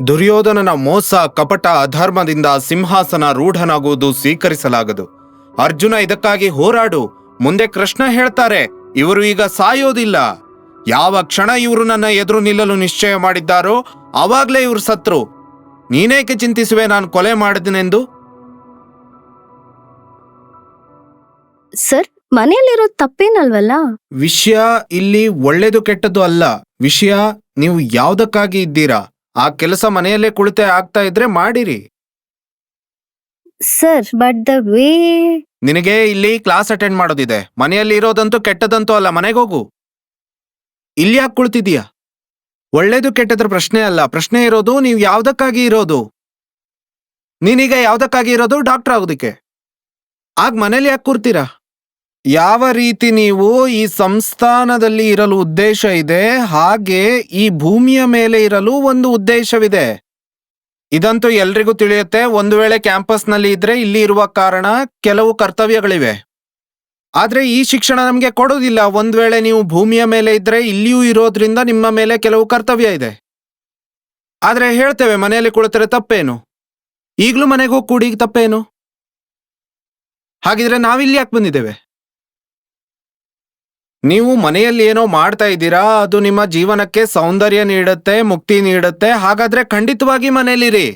ದುರ್ಯೋಧನನ ಮೋಸ ಕಪಟ ಅಧರ್ಮದಿಂದ ಸಿಂಹಾಸನ ರೂಢನಾಗುವುದು ಸ್ವೀಕರಿಸಲಾಗದು. ಅರ್ಜುನ ಇದಕ್ಕಾಗಿ ಹೋರಾಡು. ಮುಂದೆ ಕೃಷ್ಣ ಹೇಳ್ತಾರೆ ಇವರು ಈಗ ಸಾಯೋದಿಲ್ಲ. ಯಾವ ಕ್ಷಣ ಇವರು ನನ್ನ ಎದುರು ನಿಲ್ಲಲು ನಿಶ್ಚಯ ಮಾಡಿದ್ದಾರೋ ಆವಾಗಲೇ ಇವರು ಸತ್ರು. ನೀನೇಕೆ ಚಿಂತಿಸುವೆ ನಾನು ಕೊಲೆ ಮಾಡಿದನೆಂದು? ಸರ್ ಮನೆಯಲ್ಲಿರೋ ತಪ್ಪೇನಲ್ವಲ್ಲ? ವಿಷಯ ಇಲ್ಲಿ ಒಳ್ಳೇದು ಕೆಟ್ಟದ್ದು ಅಲ್ಲ. ವಿಷಯ ನೀವು ಯಾವುದಕ್ಕಾಗಿ ಇದ್ದೀರಾ? ಆ ಕೆಲಸ ಮನೆಯಲ್ಲೇ ಕುಳಿತೆ ಆಗ್ತಾ ಇದ್ರೆ ಮಾಡಿರಿ. ಸರ್ ಬಟ್ ದ ವೇ ನಿನಗೆ ಇಲ್ಲಿ ಕ್ಲಾಸ್ ಅಟೆಂಡ್ ಮಾಡೋದಿದೆ. ಮನೆಯಲ್ಲಿ ಇರೋದಂತೂ ಕೆಟ್ಟದಂತೂ ಅಲ್ಲ ಮನೆಗೆ ಹೋಗು. ಇಲ್ಲಿ ಯಾಕೆ ಕುಳಿತಿದೀಯ ಒಳ್ಳೇದು ಕೆಟ್ಟದ್ರ ಪ್ರಶ್ನೆ ಅಲ್ಲ. ಪ್ರಶ್ನೆ ಇರೋದು ನೀವು ಯಾವ್ದಕ್ಕಾಗಿ ಇರೋದು? ನೀನೀಗ ಯಾವ್ದಕ್ಕಾಗಿ ಇರೋದು? ಡಾಕ್ಟರ್ ಆಗೋದಿಕ್ಕೆ. ಆಗ ಮನೇಲಿ ಯಾಕೆ ಕೂರ್ತೀರಾ? ಯಾವ ರೀತಿ ನೀವು ಈ ಸಂಸ್ಥಾನದಲ್ಲಿ ಇರಲು ಉದ್ದೇಶ ಇದೆ, ಹಾಗೆ ಈ ಭೂಮಿಯ ಮೇಲೆ ಇರಲು ಒಂದು ಉದ್ದೇಶವಿದೆ. ಇದಂತೂ ಎಲ್ರಿಗೂ ತಿಳಿಯುತ್ತೆ, ಒಂದು ವೇಳೆ ಕ್ಯಾಂಪಸ್ನಲ್ಲಿ ಇದ್ರೆ ಇಲ್ಲಿ ಇರುವ ಕಾರಣ ಕೆಲವು ಕರ್ತವ್ಯಗಳಿವೆ. ಆದರೆ ಈ ಶಿಕ್ಷಣ ನಮಗೆ ಕೊಡೋದಿಲ್ಲ ಒಂದು ವೇಳೆ ನೀವು ಭೂಮಿಯ ಮೇಲೆ ಇದ್ರೆ ಇಲ್ಲಿಯೂ ಇರೋದ್ರಿಂದ ನಿಮ್ಮ ಮೇಲೆ ಕೆಲವು ಕರ್ತವ್ಯ ಇದೆ. ಆದರೆ ಹೇಳ್ತೇವೆ, ಮನೆಯಲ್ಲಿ ಕುಳಿತರೆ ತಪ್ಪೇನು? ಈಗ್ಲೂ ಮನೆಗೆ ಕೂಡಿ ತಪ್ಪೇನು? ಹಾಗಿದ್ರೆ ನಾವಿಲ್ಲಿ ಯಾಕೆ ಬಂದಿದ್ದೇವೆ? ನೀವು ಮನೆಯಲ್ಲಿ ಏನೋ ಮಾಡ್ತಾ ಇದ್ದೀರಾ, ಅದು ನಿಮ್ಮ ಜೀವನಕ್ಕೆ ಸೌಂದರ್ಯ ನೀಡುತ್ತೆ, ಮುಕ್ತಿ ನೀಡುತ್ತೆ, ಹಾಗಾದ್ರೆ ಖಂಡಿತವಾಗಿ ಮನೇಲಿರಿ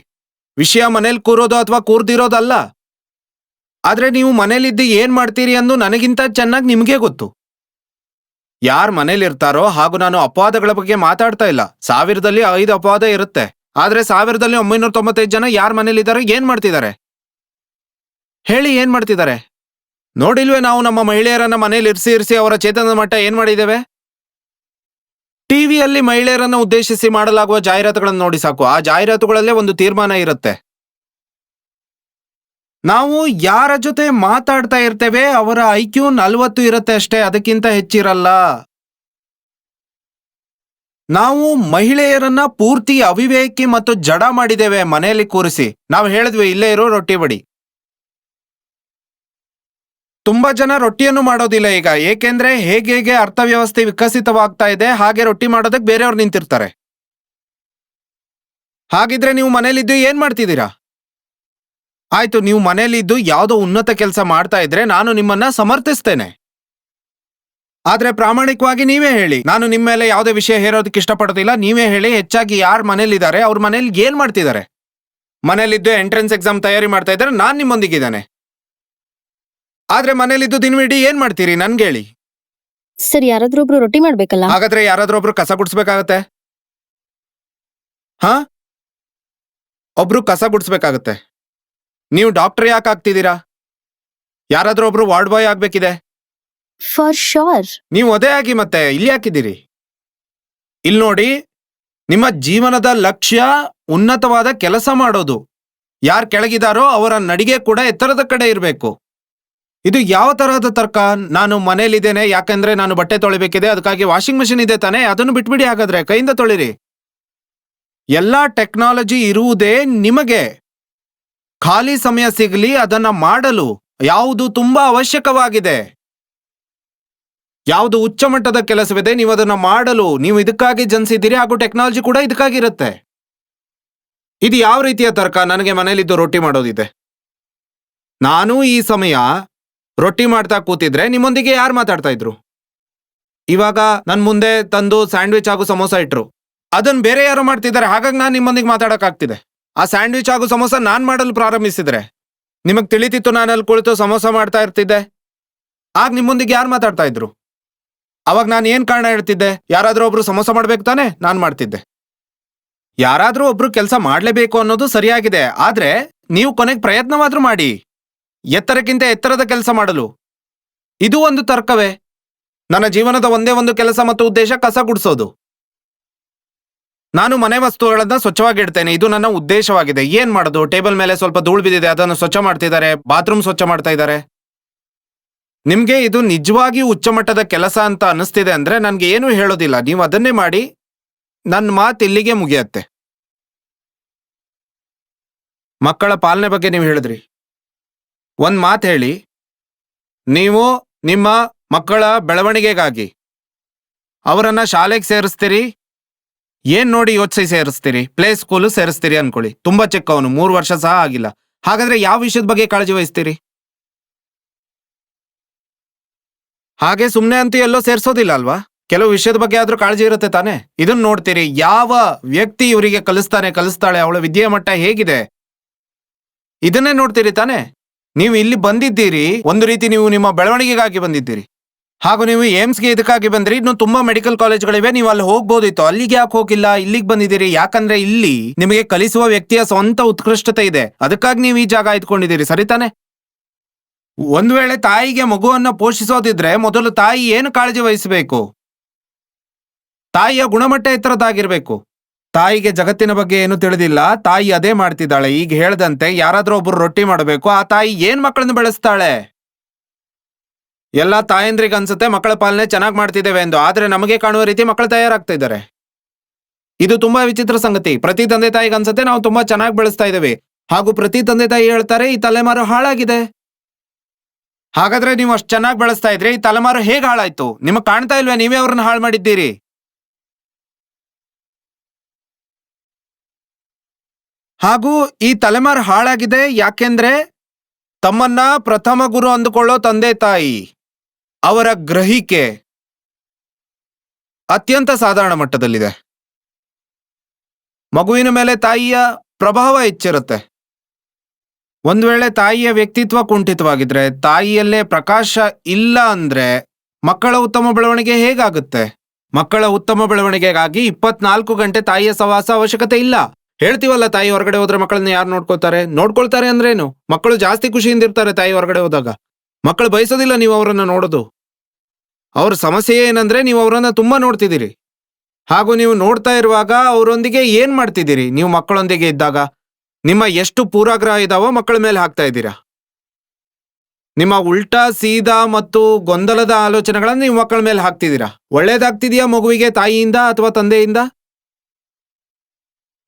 ವಿಷಯ ಮನೇಲಿ ಕೂರೋದು ಅಥವಾ ಕೂರ್ದಿರೋದಲ್ಲ. ಆದ್ರೆ ನೀವು ಮನೇಲಿದ್ದು ಏನ್ ಮಾಡ್ತೀರಿ ಅಂದು ನನಗಿಂತ ಚೆನ್ನಾಗಿ ನಿಮಗೆ ಗೊತ್ತು. ಯಾರ್ ಮನೇಲಿರ್ತಾರೋ ಹಾಗೂ ನಾನು ಅಪವಾದಗಳ ಬಗ್ಗೆ ಮಾತಾಡ್ತಾ ಇಲ್ಲ. ಸಾವಿರದಲ್ಲಿ ಐದು ಅಪವಾದ ಇರುತ್ತೆ. ಆದ್ರೆ ಸಾವಿರದಲ್ಲಿ ಒಂಬೈನೂರ ತೊಂಬತ್ತೈದು ಜನ ಯಾರ್ ಮನೇಲಿದ್ದಾರೆ ಏನ್ ಮಾಡ್ತಿದ್ದಾರೆ? ಹೇಳಿ ಏನ್ ಮಾಡ್ತಿದ್ದಾರೆ? ನೋಡಿಲ್ವೇ ನಾವು ನಮ್ಮ ಮಹಿಳೆಯರನ್ನ ಮನೇಲಿ ಇರಿಸಿ ಇರಿಸಿ ಅವರ ಚೇತನದ ಮಟ್ಟ ಏನ್ ಮಾಡಿದ್ದೇವೆ? ಟಿವಿಯಲ್ಲಿ ಮಹಿಳೆಯರನ್ನ ಉದ್ದೇಶಿಸಿ ಮಾಡಲಾಗುವ ಜಾಹೀರಾತುಗಳನ್ನು ನೋಡಿ ಸಾಕು. ಆ ಜಾಹೀರಾತುಗಳಲ್ಲೇ ಒಂದು ತೀರ್ಮಾನ ಇರುತ್ತೆ. ನಾವು ಯಾರ ಜೊತೆ ಮಾತಾಡ್ತಾ ಇರ್ತೇವೆ ಅವರ ಐಕ್ಯೂ ನಲ್ವತ್ತು ಇರುತ್ತೆ ಅಷ್ಟೇ. ಅದಕ್ಕಿಂತ ಹೆಚ್ಚಿರಲ್ಲ. ನಾವು ಮಹಿಳೆಯರನ್ನ ಪೂರ್ತಿ ಅವಿವೇಕಿ ಮತ್ತು ಜಡ ಮಾಡಿದ್ದೇವೆ. ಮನೆಯಲ್ಲಿ ಕೂರಿಸಿ. ನಾವು ಹೇಳಿದ್ವಿ, ಇಲ್ಲೇ ಇರೋ, ರೊಟ್ಟಿ ಬಡಿ. ತುಂಬಾ ಜನ ರೊಟ್ಟಿಯನ್ನು ಮಾಡೋದಿಲ್ಲ ಈಗ. ಏಕೆಂದ್ರೆ ಹೇಗೆ ಹೇಗೆ ಅರ್ಥವ್ಯವಸ್ಥೆ ವಿಕಸಿತವಾಗ್ತಾ ಇದೆ, ಹಾಗೆ ರೊಟ್ಟಿ ಮಾಡೋದಕ್ಕೆ ಬೇರೆಯವ್ರು ನಿಂತಿರ್ತಾರೆ. ಹಾಗಿದ್ರೆ ನೀವು ಮನೇಲಿದ್ದು ಏನ್ ಮಾಡ್ತಿದ್ದೀರಾ? ಆಯ್ತು, ನೀವು ಮನೇಲಿದ್ದು ಯಾವುದೋ ಉನ್ನತ ಕೆಲಸ ಮಾಡ್ತಾ ಇದ್ರೆ ನಾನು ನಿಮ್ಮನ್ನ ಸಮರ್ಥಿಸ್ತೇನೆ. ಆದ್ರೆ ಪ್ರಾಮಾಣಿಕವಾಗಿ ನೀವೇ ಹೇಳಿ. ನಾನು ನಿಮ್ಮ ಮೇಲೆ ಯಾವುದೇ ವಿಷಯ ಹೇರೋದಕ್ಕೆ ಇಷ್ಟಪಡೋದಿಲ್ಲ. ನೀವೇ ಹೇಳಿ, ಹೆಚ್ಚಾಗಿ ಯಾರು ಮನೇಲಿದ್ದಾರೆ ಅವ್ರ ಮನೇಲಿ ಏನ್ ಮಾಡ್ತಿದ್ದಾರೆ? ಮನೇಲಿದ್ದು ಎಂಟ್ರೆನ್ಸ್ ಎಕ್ಸಾಮ್ ತಯಾರಿ ಮಾಡ್ತಾ ಇದ್ದಾರೆ, ನಾನು ನಿಮ್ಮೊಂದಿಗಿದ್ದಾನೆ. ಆದ್ರೆ ಮನೇಲಿದ್ದು ದಿನವಿಡೀ ಏನ್ ಮಾಡ್ತೀರಿ? ನನ್ಗೇಳಿ. ಹೇಳಿ ಸರ್ ಯಾರಾದ್ರೂ ಒಬ್ರು ರೊಟ್ಟಿ ಮಾಡ್ಬೇಕಲ್ಲ? ಹಾಗಾದ್ರೆ ಯಾರಾದ್ರೂ ಒಬ್ರು ಕಸ ಗುಡ್ಸ್ಬೇಕಾಗತ್ತೆ? ಹಾ? ಒಬ್ರು ಕಸ ಗುಡ್ಸ್ಬೇಕಾಗತ್ತೆ. ನೀವು ಡಾಕ್ಟರ್ ಯಾಕೆ ಆಗ್ತಿದ್ದೀರಾ? ಯಾರಾದ್ರೂ ಒಬ್ರು ವಾರ್ಡ್ ಬಾಯ್ ಆಗ್ಬೇಕಿದೆ? ಫಾರ್ ಶೋರ್ ನೀವು ಅದೇ ಆಗಿ ಮತ್ತೆ ಇಲ್ಲಿ ಹಾಕಿದ್ದೀರಿ ಇಲ್ಲಿ ನೋಡಿ ನಿಮ್ಮ ಜೀವನದ ಲಕ್ಷ್ಯ ಉನ್ನತವಾದ ಕೆಲಸ ಮಾಡೋದು. ಯಾರು ಕೆಳಗಿದಾರೋ ಅವರ ನಡಿಗೆ ಕೂಡ ಎತ್ತರದ ಕಡೆ ಇರಬೇಕು. ಇದು ಯಾವ ತರಹದ ತರ್ಕ? ನಾನು ಮನೇಲಿದ್ದೇನೆ ಯಾಕಂದ್ರೆ ನಾನು ಬಟ್ಟೆ ತೊಳಿಬೇಕಿದೆ, ಅದಕ್ಕಾಗಿ ವಾಷಿಂಗ್ ಮಷಿನ್ ಇದೆ ತಾನೇ, ಅದನ್ನು ಬಿಟ್ಬಿಡಿ ಹಾಗಾದ್ರೆ, ಕೈಯಿಂದ ತೊಳಿರಿ. ಎಲ್ಲಾ ಟೆಕ್ನಾಲಜಿ ಇರುವುದೇ ನಿಮಗೆ. ಖಾಲಿ ಸಮಯ ಸಿಗಲಿ, ಅದನ್ನ ಮಾಡಲು ಯಾವುದು ತುಂಬಾ ಅವಶ್ಯಕವಾಗಿದೆ. ಯಾವುದು ಉಚ್ಚ ಮಟ್ಟದ ಕೆಲಸವಿದೆ, ನೀವು ಅದನ್ನ ಮಾಡಲು, ನೀವು ಇದಕ್ಕಾಗಿ ಜನಿಸಿದ್ದೀರಿ, ಹಾಗೂ ಟೆಕ್ನಾಲಜಿ ಕೂಡ ಇದಕ್ಕಾಗಿರುತ್ತೆ ಇದು ಯಾವ ರೀತಿಯ ತರ್ಕ? ನನಗೆ ಮನೇಲಿದ್ದು ರೊಟ್ಟಿ ಮಾಡೋದಿದೆ. ನಾನು ಈ ಸಮಯ ರೊಟ್ಟಿ ಮಾಡ್ತಾ ಕೂತಿದ್ರೆ ನಿಮ್ಮೊಂದಿಗೆ ಯಾರು ಮಾತಾಡ್ತಾ ಇದ್ರು? ಇವಾಗ ನನ್ ಮುಂದೆ ತಂದು ಸ್ಯಾಂಡ್ವಿಚ್ ಹಾಗೂ ಸಮೋಸ ಇಟ್ರು. ಅದನ್ನ ಬೇರೆ ಯಾರು ಮಾಡ್ತಿದ್ದಾರೆ, ಹಾಗಾಗಿ ನಾನು ನಿಮ್ಮೊಂದಿಗೆ ಮಾತಾಡೋಕ್ಕಾಗ್ತಿದೆ. ಆ ಸ್ಯಾಂಡ್ವಿಚ್ ಹಾಗೂ ಸಮೋಸ ನಾನು ಮಾಡಲು ಪ್ರಾರಂಭಿಸಿದ್ರೆ, ನಿಮಗೆ ತಿಳಿತಿತ್ತು ನಾನು ಅಲ್ಲಿ ಕುಳಿತು ಸಮೋಸ ಮಾಡ್ತಾ ಇರ್ತಿದ್ದೆ? ಆಗ ನಿಮ್ಮೊಂದಿಗೆ ಯಾರು ಮಾತಾಡ್ತಾ ಇದ್ರು? ಅವಾಗ ನಾನು ಏನು ಕಾರಣ ಹೇಳ್ತಿದ್ದೆ? ಯಾರಾದರೂ ಒಬ್ರು ಸಮೋಸ ಮಾಡ್ಬೇಕು ತಾನೆ ನಾನು ಮಾಡ್ತಿದ್ದೆ. ಯಾರಾದರೂ ಒಬ್ರು ಕೆಲಸ ಮಾಡಲೇಬೇಕು ಅನ್ನೋದು ಸರಿಯಾಗಿದೆ, ಆದ್ರೆ ನೀವು ಕೊನೆಗೆ ಪ್ರಯತ್ನವಾದ್ರೂ ಮಾಡಿ. ಎತ್ತರಕ್ಕಿಂತ ಎತ್ತರದ ಕೆಲಸ ಮಾಡಲು? ಇದು ಒಂದು ತರ್ಕವೇ? ನನ್ನ ಜೀವನದ ಒಂದೇ ಒಂದು ಕೆಲಸ ಮತ್ತು ಉದ್ದೇಶ ಕಸ ಗುಡಿಸೋದು. ನಾನು ಮನೆ ವಸ್ತುಗಳನ್ನ ಸ್ವಚ್ಛವಾಗಿ ಇಡ್ತೇನೆ. ಇದು ನನ್ನ ಉದ್ದೇಶವಾಗಿದೆ. ಏನ್ ಮಾಡೋದು? ಟೇಬಲ್ ಮೇಲೆ ಸ್ವಲ್ಪ ಧೂಳು ಬಿದ್ದಿದೆ. ಅದನ್ನು ಸ್ವಚ್ಛ ಮಾಡ್ತಿದ್ದಾರೆ. ಬಾತ್ರೂಮ್ ಸ್ವಚ್ಛ ಮಾಡ್ತಾ ಇದ್ದಾರೆ. ನಿಮ್ಗೆ ಇದು ನಿಜವಾಗಿ ಉಚ್ಚಮಟ್ಟದ ಕೆಲಸ ಅಂತ ಅನಿಸ್ತಿದೆ ಅಂದ್ರೆ ನನ್ಗೆ ಏನು ಹೇಳೋದಿಲ್ಲ. ನೀವು ಅದನ್ನೇ ಮಾಡಿ ನನ್ನ ಮಾತು ಇಲ್ಲಿಗೆ ಮುಗಿಯತ್ತೆ. ಮಕ್ಕಳ ಪಾಲನೆ ಬಗ್ಗೆ ನೀವು ಹೇಳಿದ್ರಿ. ಒಂದ್ ಮಾತು ಹೇಳಿ. ನೀವು ನಿಮ್ಮ ಮಕ್ಕಳ ಬೆಳವಣಿಗೆಗಾಗಿ ಅವರನ್ನ ಶಾಲೆಗೆ ಸೇರಿಸ್ತೀರಿ? ಏನ್ ನೋಡಿ ಯೋಚಿಸಿ ಸೇರಿಸ್ತೀರಿ? ಪ್ಲೇ ಸ್ಕೂಲು ಸೇರಿಸ್ತೀರಿ ಅನ್ಕೊಳ್ಳಿ. ತುಂಬಾ ಚಿಕ್ಕ ಅವನು ಮೂರು ವರ್ಷ ಸಹ ಆಗಿಲ್ಲ. ಹಾಗಾದ್ರೆ ಯಾವ ವಿಷಯದ ಬಗ್ಗೆ ಕಾಳಜಿ ವಹಿಸ್ತೀರಿ? ಹಾಗೆ ಸುಮ್ಮನೆ ಅಂತೂ ಎಲ್ಲೋ ಸೇರಿಸೋದಿಲ್ಲ ಅಲ್ವಾ? ಕೆಲವು ವಿಷಯದ ಬಗ್ಗೆ ಆದ್ರೂ ಕಾಳಜಿ ಇರುತ್ತೆ ತಾನೆ? ಇದನ್ನ ನೋಡ್ತೀರಿ, ಯಾವ ವ್ಯಕ್ತಿ ಇವರಿಗೆ ಕಲಿಸ್ತಾನೆ, ಕಲಿಸ್ತಾಳೆ, ಅವಳ ವಿದ್ಯೆ ಮಟ್ಟ ಹೇಗಿದೆ? ಇದನ್ನೇ ನೋಡ್ತೀರಿ ತಾನೆ? ನೀವು ಇಲ್ಲಿ ಬಂದಿದ್ದೀರಿ, ಒಂದು ರೀತಿ ನೀವು ನಿಮ್ಮ ಬೆಳವಣಿಗೆಗಾಗಿ ಬಂದಿದ್ದೀರಿ. ಹಾಗೂ ನೀವು ಏಮ್ಸ್ಗೆ ಇದಕ್ಕಾಗಿ ಬಂದ್ರಿ ಇನ್ನು ತುಂಬಾ ಮೆಡಿಕಲ್ ಕಾಲೇಜ್ಗಳಿವೆ, ನೀವು ಅಲ್ಲಿ ಹೋಗ್ಬೋದಿತ್ತು. ಅಲ್ಲಿಗೆ ಯಾಕೆ ಹೋಗಿಲ್ಲ? ಇಲ್ಲಿಗೆ ಬಂದಿದ್ದೀರಿ. ಯಾಕಂದ್ರೆ ಇಲ್ಲಿ ನಿಮಗೆ ಕಲಿಸುವ ವ್ಯಕ್ತಿಯ ಸ್ವಂತ ಉತ್ಕೃಷ್ಟತೆ ಇದೆ. ಅದಕ್ಕಾಗಿ ನೀವು ಈ ಜಾಗ ಇದ್ಕೊಂಡಿದ್ದೀರಿ ಸರಿ ತಾನೆ? ಒಂದು ವೇಳೆ ತಾಯಿಗೆ ಮಗುವನ್ನ ಪೋಷಿಸೋದಿದ್ರೆ ಮೊದಲು ತಾಯಿ ಏನು ಕಾಳಜಿ ವಹಿಸಬೇಕು? ತಾಯಿಯ ಗುಣಮಟ್ಟ ಎತ್ತರದಾಗಿರ್ಬೇಕು ತಾಯಿಗೆ ಜಗತ್ತಿನ ಬಗ್ಗೆ ಏನು ತಿಳಿದಿಲ್ಲ. ತಾಯಿ ಅದೇ ಮಾಡ್ತಿದ್ದಾಳೆ. ಈಗ ಹೇಳದಂತೆ ಯಾರಾದ್ರೂ ಒಬ್ರು ರೊಟ್ಟಿ ಮಾಡಬೇಕು. ಆ ತಾಯಿ ಏನ್ ಮಕ್ಕಳನ್ನು ಬೆಳೆಸ್ತಾಳೆ? ಎಲ್ಲ ತಾಯಂದ್ರಿಗೆ ಅನ್ಸುತ್ತೆ ಮಕ್ಕಳ ಪಾಲನೆ ಚೆನ್ನಾಗಿ ಮಾಡ್ತಿದ್ದೇವೆ ಎಂದು. ಆದರೆ ನಮಗೆ ಕಾಣುವ ರೀತಿ ಮಕ್ಕಳು ತಯಾರಾಗ್ತಾ ಇದ್ದಾರೆ. ಇದು ತುಂಬಾ ವಿಚಿತ್ರ ಸಂಗತಿ. ಪ್ರತಿ ತಂದೆ ತಾಯಿಗೆ ಅನ್ಸುತ್ತೆ ನಾವು ತುಂಬಾ ಚೆನ್ನಾಗಿ ಬೆಳೆಸ್ತಾ ಇದ್ದೇವೆ. ಹಾಗೂ ಪ್ರತಿ ತಂದೆ ತಾಯಿ ಹೇಳ್ತಾರೆ, ಈ ತಲೆಮಾರು ಹಾಳಾಗಿದೆ. ಹಾಗಾದ್ರೆ ನೀವು ಅಷ್ಟು ಚೆನ್ನಾಗಿ ಬೆಳೆಸ್ತಾ ಇದ್ರೆ. ಈ ತಲೆಮಾರು ಹೇಗೆ ಹಾಳಾಯ್ತು? ನಿಮಗೆ ಕಾಣ್ತಾ ಇಲ್ವೇ? ನೀವೇ ಅವ್ರನ್ನ ಹಾಳು ಮಾಡಿದ್ದೀರಿ. ಹಾಗೂ ಈ ತಲೆಮಾರು ಹಾಳಾಗಿದೆ ಯಾಕೆಂದ್ರೆ ತಮ್ಮನ್ನ ಪ್ರಥಮ ಗುರು ಅಂದುಕೊಳ್ಳೋ ತಂದೆ ತಾಯಿ, ಅವರ ಗ್ರಹಿಕೆ ಅತ್ಯಂತ ಸಾಧಾರಣ ಮಟ್ಟದಲ್ಲಿದೆ. ಮಗುವಿನ ಮೇಲೆ ತಾಯಿಯ ಪ್ರಭಾವ ಹೆಚ್ಚಿರುತ್ತೆ. ಒಂದು ವೇಳೆ ತಾಯಿಯ ವ್ಯಕ್ತಿತ್ವ ಕುಂಠಿತವಾಗಿದ್ರೆ, ತಾಯಿಯಲ್ಲೇ ಪ್ರಕಾಶ ಇಲ್ಲ ಅಂದ್ರೆ ಮಕ್ಕಳ ಉತ್ತಮ ಬೆಳವಣಿಗೆ ಹೇಗಾಗುತ್ತೆ? ಮಕ್ಕಳ ಉತ್ತಮ ಬೆಳವಣಿಗೆಗಾಗಿ ಇಪ್ಪತ್ನಾಲ್ಕು ಗಂಟೆ ತಾಯಿಯ ಸವಾಸ ಅವಶ್ಯಕತೆ ಇಲ್ಲ. ಹೇಳ್ತೀವಲ್ಲ, ತಾಯಿ ಹೊರಗಡೆ ಹೋದ್ರೆ ಮಕ್ಕಳನ್ನ ಯಾರು ನೋಡ್ಕೊಳ್ತಾರೆ? ನೋಡ್ಕೊಳ್ತಾರೆ ಅಂದ್ರೇನು? ಮಕ್ಕಳು ಜಾಸ್ತಿ ಖುಷಿಯಿಂದ ಇರ್ತಾರೆ ತಾಯಿ ಹೊರಗಡೆ ಹೋದಾಗ. ಮಕ್ಕಳು ಬಯಸೋದಿಲ್ಲ ನೀವು ಅವರನ್ನ ನೋಡೋದು. ಅವ್ರ ಸಮಸ್ಯೆ ಏನಂದ್ರೆ ನೀವು ಅವರನ್ನ ತುಂಬಾ ನೋಡ್ತಿದ್ದೀರಿ. ಹಾಗೂ ನೀವು ನೋಡ್ತಾ ಇರುವಾಗ ಅವರೊಂದಿಗೆ ಏನ್ ಮಾಡ್ತಿದ್ದೀರಿ? ನೀವು ಮಕ್ಕಳೊಂದಿಗೆ ಇದ್ದಾಗ ನಿಮ್ಮ ಎಷ್ಟು ಪೂರ್ವಾಗ್ರಹ ಇದಾವೋ ಮಕ್ಕಳ ಮೇಲೆ ಹಾಕ್ತಾ ಇದ್ದೀರಾ? ನಿಮ್ಮ ಉಲ್ಟಾ, ಸೀದಾ ಮತ್ತು ಗೊಂದಲದ ಆಲೋಚನೆಗಳನ್ನ ನೀವು ಮಕ್ಕಳ ಮೇಲೆ ಹಾಕ್ತಿದ್ದೀರಾ? ಒಳ್ಳೇದಾಗ್ತಿದೆಯಾ ಮಗುವಿಗೆ, ತಾಯಿಯಿಂದ ಅಥವಾ ತಂದೆಯಿಂದ?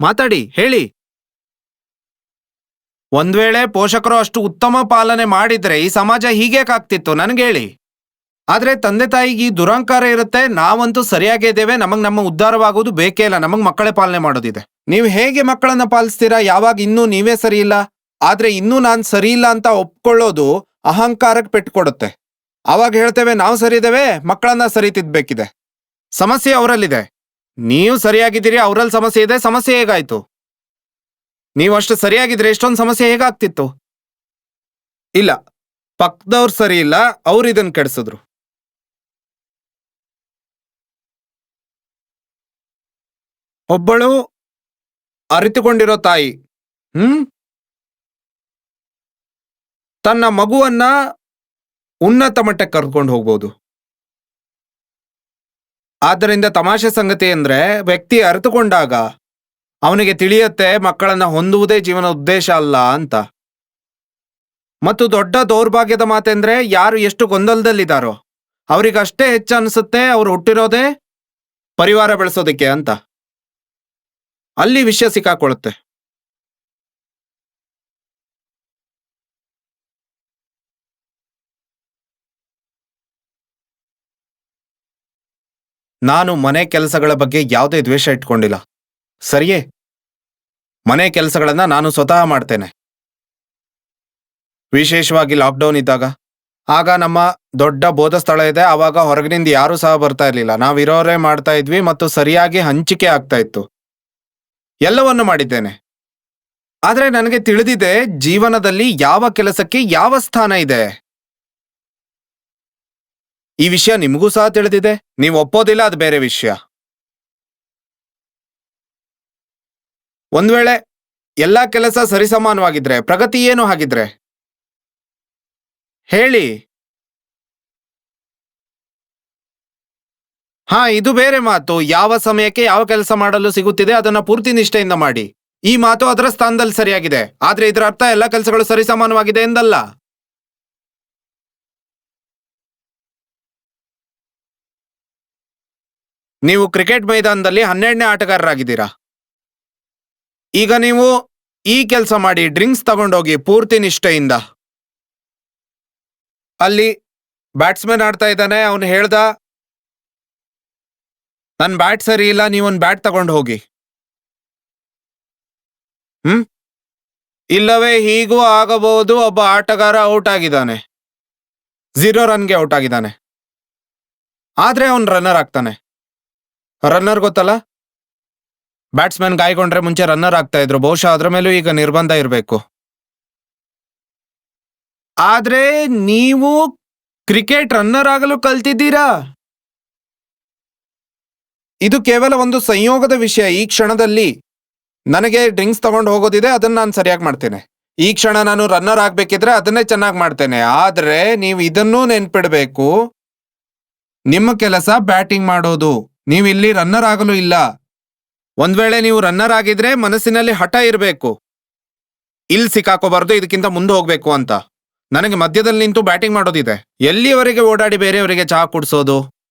ಮಾತಾಡಿ, ಹೇಳಿ. ಒಂದ್ ವೇಳೆ ಪೋಷಕರು ಅಷ್ಟು ಉತ್ತಮ ಪಾಲನೆ ಮಾಡಿದ್ರೆ ಈ ಸಮಾಜ ಹೀಗೇಕಾಗ್ತಿತ್ತು ನನಗೆ ಹೇಳಿ. ಆದ್ರೆ ತಂದೆ ತಾಯಿಗೆ ಈ ದುರಂಕಾರ ಇರುತ್ತೆ, ನಾವಂತೂ ಸರಿಯಾಗೇ ಇದ್ದೇವೆ, ನಮಗ್ ನಮ್ಮ ಉದ್ಧಾರವಾಗುವುದು ಬೇಕೇ ಇಲ್ಲ, ನಮಗ್ ಮಕ್ಕಳೇ ಪಾಲನೆ ಮಾಡೋದಿದೆ. ನೀವು ಹೇಗೆ ಮಕ್ಕಳನ್ನ ಪಾಲಿಸ್ತೀರಾ, ಯಾವಾಗ ಇನ್ನೂ ನೀವೇ ಸರಿ ಇಲ್ಲ? ಆದ್ರೆ ಇನ್ನೂ ನಾನ್ ಸರಿ ಇಲ್ಲ ಅಂತ ಒಪ್ಕೊಳ್ಳೋದು ಅಹಂಕಾರಕ್ಕೆ ಪೆಟ್ಕೊಡುತ್ತೆ. ಅವಾಗ ಹೇಳ್ತೇವೆ, ನಾವು ಸರಿ ಇದ್ದೇವೆ, ಮಕ್ಕಳನ್ನ ಸರಿ ತಿದ್ಬೇಕಿದೆ. ಸಮಸ್ಯೆ ಅವರಲ್ಲಿದೆ. ನೀವು ಸರಿಯಾಗಿದ್ದೀರಿ ಅವರಲ್ಲಿ ಸಮಸ್ಯೆ ಇದೆ, ಸಮಸ್ಯೆ ಹೇಗಾಯ್ತು? ನೀವು ಅಷ್ಟು ಸರಿಯಾಗಿದ್ರೆ ಎಷ್ಟೊಂದು ಸಮಸ್ಯೆ ಹೇಗಾಗ್ತಿತ್ತು? ಇಲ್ಲ ಪಕ್ಕದವ್ರು ಸರಿ ಇಲ್ಲ, ಅವ್ರು ಇದನ್ನ ಕೆಡಿಸಿದ್ರು. ಒಬ್ಬಳು ಅರಿತುಕೊಂಡಿರೋ ತಾಯಿ, ಹ್ಮ್? ತನ್ನ ಮಗುವನ್ನ ಉನ್ನತ ಮಟ್ಟಕ್ಕೆ ಕರ್ಕೊಂಡು ಹೋಗ್ಬೋದು. ಆದ್ದರಿಂದ ತಮಾಷೆ ಸಂಗತಿ ಅಂದ್ರೆ ವ್ಯಕ್ತಿ ಅರಿತುಕೊಂಡಾಗ ಅವನಿಗೆ ತಿಳಿಯತ್ತೆ ಮಕ್ಕಳನ್ನು ಹೊಂದುವುದೇ ಜೀವನ ಉದ್ದೇಶ ಅಲ್ಲ ಅಂತ. ಮತ್ತು ದೊಡ್ಡ ದೌರ್ಭಾಗ್ಯದ ಮಾತೆಂದರೆ ಯಾರು ಎಷ್ಟು ಗೊಂದಲದಲ್ಲಿದ್ದಾರೋ ಅವರಿಗಷ್ಟೇ ಹೆಚ್ಚು ಅನಿಸುತ್ತೆ ಅವರು ಹುಟ್ಟಿರೋದೇ ಪರಿವಾರ ಬೆಳೆಸೋದಕ್ಕೆ ಅಂತ. ಅಲ್ಲಿ ವಿಷಯ ಸಿಕ್ಕಾಕೊಳ್ಳುತ್ತೆ. ನಾನು ಮನೆ ಕೆಲಸಗಳ ಬಗ್ಗೆ ಯಾವುದೇ ದ್ವೇಷ ಇಟ್ಕೊಂಡಿಲ್ಲ. ಸರಿಯೇ? ಮನೆ ಕೆಲಸಗಳನ್ನ ನಾನು ಸ್ವತಃ ಮಾಡ್ತೇನೆ. ವಿಶೇಷವಾಗಿ ಲಾಕ್ಡೌನ್ ಇದ್ದಾಗ. ಆಗ ನಮ್ಮ ದೊಡ್ಡ ಬೋಧ ಸ್ಥಳ ಇದೆ, ಆವಾಗ ಹೊರಗಿನಿಂದ ಯಾರೂ ಸಹ ಬರ್ತಾ ಇರಲಿಲ್ಲ. ನಾವಿರೋರೇ ಮಾಡ್ತಾ ಇದ್ವಿ ಮತ್ತು ಸರಿಯಾಗಿ ಹಂಚಿಕೆ ಆಗ್ತಾ ಇತ್ತು. ಎಲ್ಲವನ್ನು ಮಾಡಿದ್ದೇನೆ. ಆದರೆ ನನಗೆ ತಿಳಿದಿದೆ, ಜೀವನದಲ್ಲಿ ಯಾವ ಕೆಲಸಕ್ಕೆ ಯಾವ ಸ್ಥಾನ ಇದೆ? ಈ ವಿಷಯ ನಿಮಗೂ ಸಹ ತಿಳಿದಿದೆ. ನೀವು ಒಪ್ಪೋದಿಲ್ಲ, ಅದು ಬೇರೆ ವಿಷಯ. ಒಂದ್ ವೇಳೆ ಎಲ್ಲಾ ಕೆಲಸ ಸರಿಸಮಾನವಾಗಿದ್ರೆ, ಪ್ರಗತಿ ಏನು ಹಾಗಿದ್ರೆ? ಹೇಳಿ. ಹಾ, ಇದು ಬೇರೆ ಮಾತು. ಯಾವ ಸಮಯಕ್ಕೆ ಯಾವ ಕೆಲಸ ಮಾಡಲು ಸಿಗುತ್ತಿದೆ, ಅದನ್ನ ಪೂರ್ತಿ ನಿಷ್ಠೆಯಿಂದ ಮಾಡಿ. ಈ ಮಾತು ಅದರ ಸ್ಥಾನದಲ್ಲಿ ಸರಿಯಾಗಿದೆ. ಆದ್ರೆ ಇದರ ಅರ್ಥ ಎಲ್ಲ ಕೆಲಸಗಳು ಸರಿಸಮಾನವಾಗಿದೆ ಎಂದಲ್ಲ. ನೀವು ಕ್ರಿಕೆಟ್ ಮೈದಾನದಲ್ಲಿ ಹನ್ನೆರಡನೇ ಆಟಗಾರರಾಗಿದ್ದೀರಾ? ಈಗ ನೀವು ಈ ಕೆಲಸ ಮಾಡಿ ಡ್ರಿಂಕ್ಸ್ ತಗೊಂಡೋಗಿ ಪೂರ್ತಿ ನಿಷ್ಠೆಯಿಂದ. ಅಲ್ಲಿ ಬ್ಯಾಟ್ಸ್ಮನ್ ಆಡ್ತಾ ಇದ್ದಾನೆ, ಅವನು ಹೇಳ್ದ ನನ್ನ ಬ್ಯಾಟ್ ಸರಿ ಇಲ್ಲ, ನೀವೊಂದು ಬ್ಯಾಟ್ ತಗೊಂಡು ಹೋಗಿ. ಹ್ಮ್? ಇಲ್ಲವೇ, ಹೀಗೂ ಆಗಬಹುದು, ಒಬ್ಬ ಆಟಗಾರ ಔಟ್ ಆಗಿದ್ದಾನೆ. ಝೀರೋ ರನ್ಗೆ ಔಟ್ ಆಗಿದ್ದಾನೆ. ಆದ್ರೆ ಅವನು ರನ್ನರ್ ಆಗ್ತಾನೆ. ರನ್ನರ್ ಗೊತ್ತಲ್ಲ? ಬ್ಯಾಟ್ಸ್ಮನ್ ಗಾಯಗೊಂಡ್ರೆ ಮುಂಚೆ ರನ್ನರ್ ಆಗ್ತಾ ಇದ್ರು. ಬಹುಶಃ ಅದರ ಮೇಲೂ ಈಗ ನಿರ್ಬಂಧ ಇರಬೇಕು. ಆದ್ರೆ ನೀವು ಕ್ರಿಕೆಟ್ ರನ್ನರ್ ಆಗಲು ಕಲ್ತಿದ್ದೀರಾ? ಇದು ಕೇವಲ ಒಂದು ಸಂಯೋಗದ ವಿಷಯ. ಈ ಕ್ಷಣದಲ್ಲಿ ನನಗೆ ಡ್ರಿಂಕ್ಸ್ ತಗೊಂಡು ಹೋಗೋದಿದೆ, ಅದನ್ನ ನಾನು ಸರಿಯಾಗಿ ಮಾಡ್ತೇನೆ. ಈ ಕ್ಷಣ ನಾನು ರನ್ನರ್ ಆಗ್ಬೇಕಿದ್ರೆ ಅದನ್ನೇ ಚೆನ್ನಾಗಿ ಮಾಡ್ತೇನೆ. ಆದ್ರೆ ನೀವು ಇದನ್ನೂ ನೆನ್ಪಿಡ್ಬೇಕು. ನಿಮ್ಮ ಕೆಲಸ ಬ್ಯಾಟಿಂಗ್ ಮಾಡೋದು. ನೀವು ಇಲ್ಲಿ ರನ್ನರ್ ಆಗಲು ಇಲ್ಲ. ಒಂದ್ ವೇಳೆ ನೀವು ರನ್ನರ್ ಆಗಿದ್ರೆ ಮನಸ್ಸಿನಲ್ಲಿ ಹಠ ಇರಬೇಕು. ಇಲ್ಲಿ ಸಿಕ್ಕಾಕೋಬಾರ್ದು, ಇದಕ್ಕಿಂತ ಮುಂದೆ ಹೋಗ್ಬೇಕು ಅಂತ. ನನಗೆ ಮಧ್ಯದಲ್ಲಿ ನಿಂತು ಬ್ಯಾಟಿಂಗ್ ಮಾಡೋದಿದೆ. ಎಲ್ಲಿಯವರೆಗೆ ಓಡಾಡಿ ಬೇರೆಯವರಿಗೆ ಚಹಾ ಕುಡಿಸೋದು?